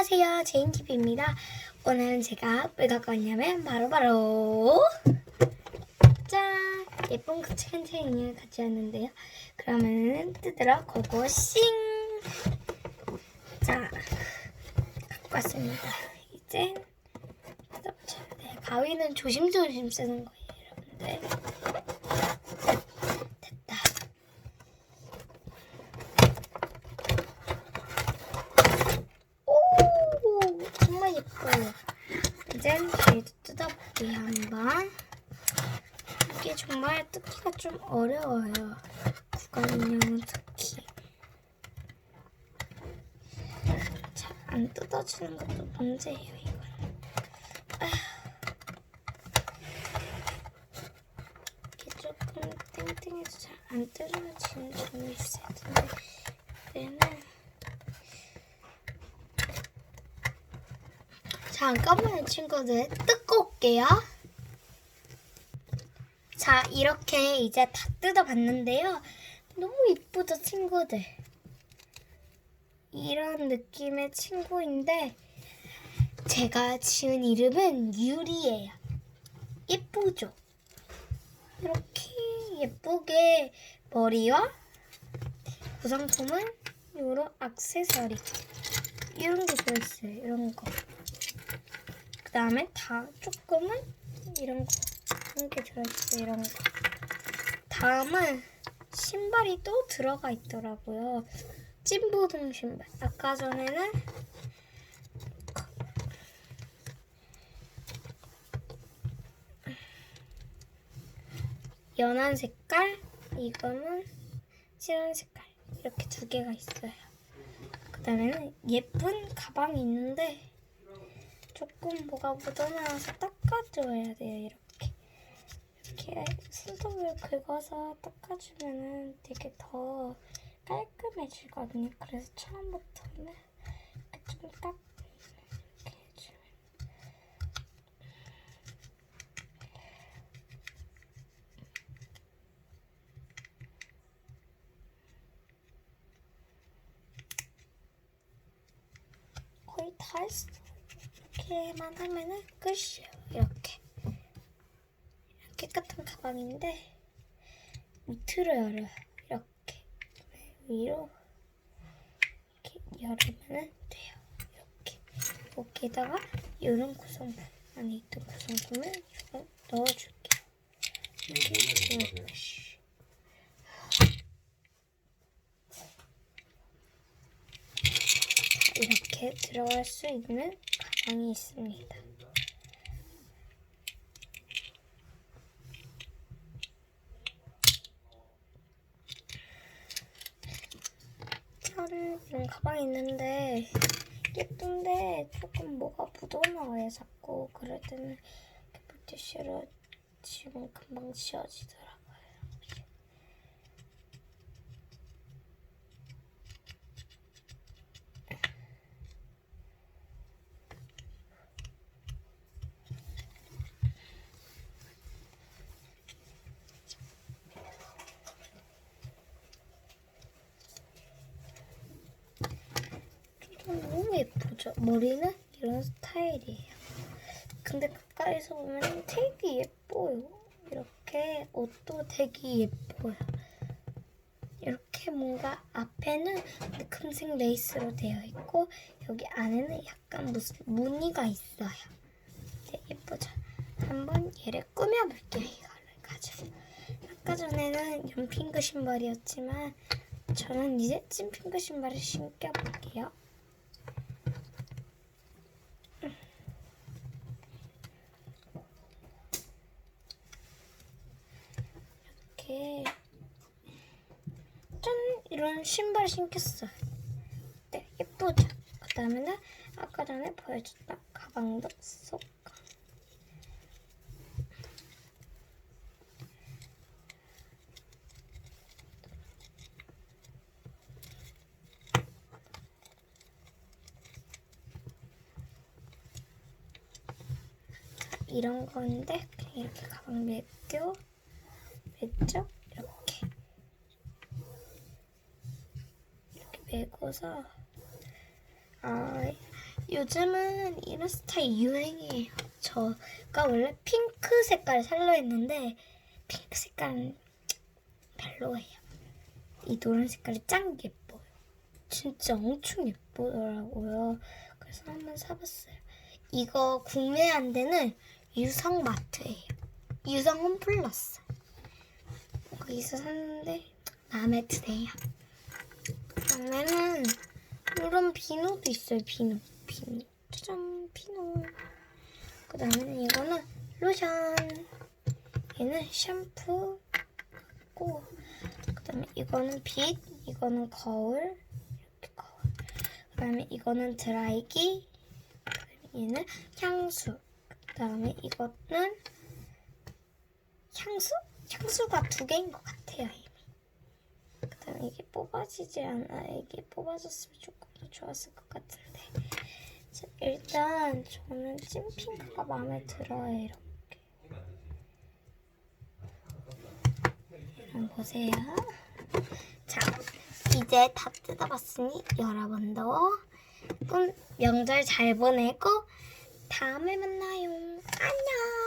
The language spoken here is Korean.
안녕하세요. 제인TV입니다. 오늘은 제가 뭘 갖고 왔냐면 바로바로 짠! 예쁜 그 캔캔이를 같이 왔는데요. 그러면은 뜯으러 고고싱! 자, 갖고 왔습니다. 이제 뜯어보자. 네, 가위는 조심조심 쓰는 거예요, 여러분들. 됐다. 오, 정말 예뻐요. 이제 저희도 뜯어볼게요, 한번. 이게 정말 뜯기가 좀 어려워요. 구간 인형은 특히. 잘 안 뜯어지는 것도 문제예요, 이건. 아휴. 이게 조금 땡땡해서 잘 안 뜯어지는 점이 있을 텐데, 얘는 잠깐만요, 친구들. 뜯고 올게요. 자, 이렇게 이제 다 뜯어봤는데요. 너무 이쁘죠, 친구들? 이런 느낌의 친구인데, 제가 지은 이름은 유리예요. 예쁘죠? 이렇게 예쁘게 머리와 구성품은 이런 액세서리. 이런 게 들어있어요, 이런 거. 그 다음에 다 조금은 이런 거 이런 게 들어있어요 이런 거. 다음은 신발이 또 들어가 있더라고요. 찐부등 신발. 아까 전에는 연한 색깔 이거는 실한 색깔. 이렇게 두 개가 있어요. 그 다음에는 예쁜 가방이 있는데 조금 뭐가 묻어나와서 닦아줘야 돼요 이렇게 이렇게 손톱을 긁어서 닦아주면은 되게 더 깔끔해지거든요 그래서 처음부터는 이렇게 좀딱 이렇게 해주면 거의 다 했어 이렇게만 하면은 끝이에요. 깨끗한 가방인데 밑으로 열어요. 이렇게 위로 이렇게 열으면 돼요. 이렇게 여기다가 이런 구성품 안에 있던 구성품을 조금 넣어줄게요. 이렇게. 이렇게 들어갈 수 있는 가방이 있습니다. 이런 가방이 있는데 예쁜데 조금 뭐가 묻어나와요 자꾸 그럴 때는 물티슈로 지우면 금방 지워지더라고요. 좀 너무 예쁘죠? 머리는 이런 스타일이에요. 근데 가까이서 보면 되게 예뻐요. 이렇게 옷도 되게 예뻐요. 이렇게 뭔가 앞에는 금색 레이스로 되어 있고 여기 안에는 약간 무슨 무늬가 있어요. 되게 예쁘죠? 한번 얘를 꾸며볼게요. 이거를 가지고. 아까 전에는 연핑크 신발이었지만 저는 이제 찐핑크 신발을 신겨볼게요. 이렇게 짠 이런 신발 신겼어요. 네 예쁘죠? 그 다음에는 아까 전에 보여줬던 가방도 쏙. 이런 건데 그냥 이렇게 가방 매고 맸죠? 이렇게 이렇게 매고서 아, 이 요즘은 이런 스타일 유행이에요. 저가 원래 핑크 색깔 살려 했는데 핑크 색깔은 별로예요. 이 노란 색깔이 짱 예뻐요. 진짜 엄청 예쁘더라고요. 그래서 한번 사봤어요. 이거 구매한 데는 유성마트예요. 유성 홈플러스. 거기서 샀는데 마음에 드네요. 그다음에는 이런 비누도 있어요. 비누, 비누. 짜잔, 비누. 그 다음에는 이거는 로션. 얘는 샴푸 같고. 그 다음에 이거는 빛, 이거는 거울. 이렇게 거울. 그 다음에 이거는 드라이기. 얘는 향수. 그 다음에 이거는 향수? 향수가 두 개인 것 같아요. 이미. 그다음에 이게 뽑아지지 않아. 이게 뽑아졌으면 조금 더 좋았을 것 같은데. 자, 일단 저는 찐핑크가 마음에 들어요. 이렇게. 한번 보세요. 자, 이제 다 뜯어봤으니 여러분도 운 명절 잘 보내고 다음에 만나요. 안녕.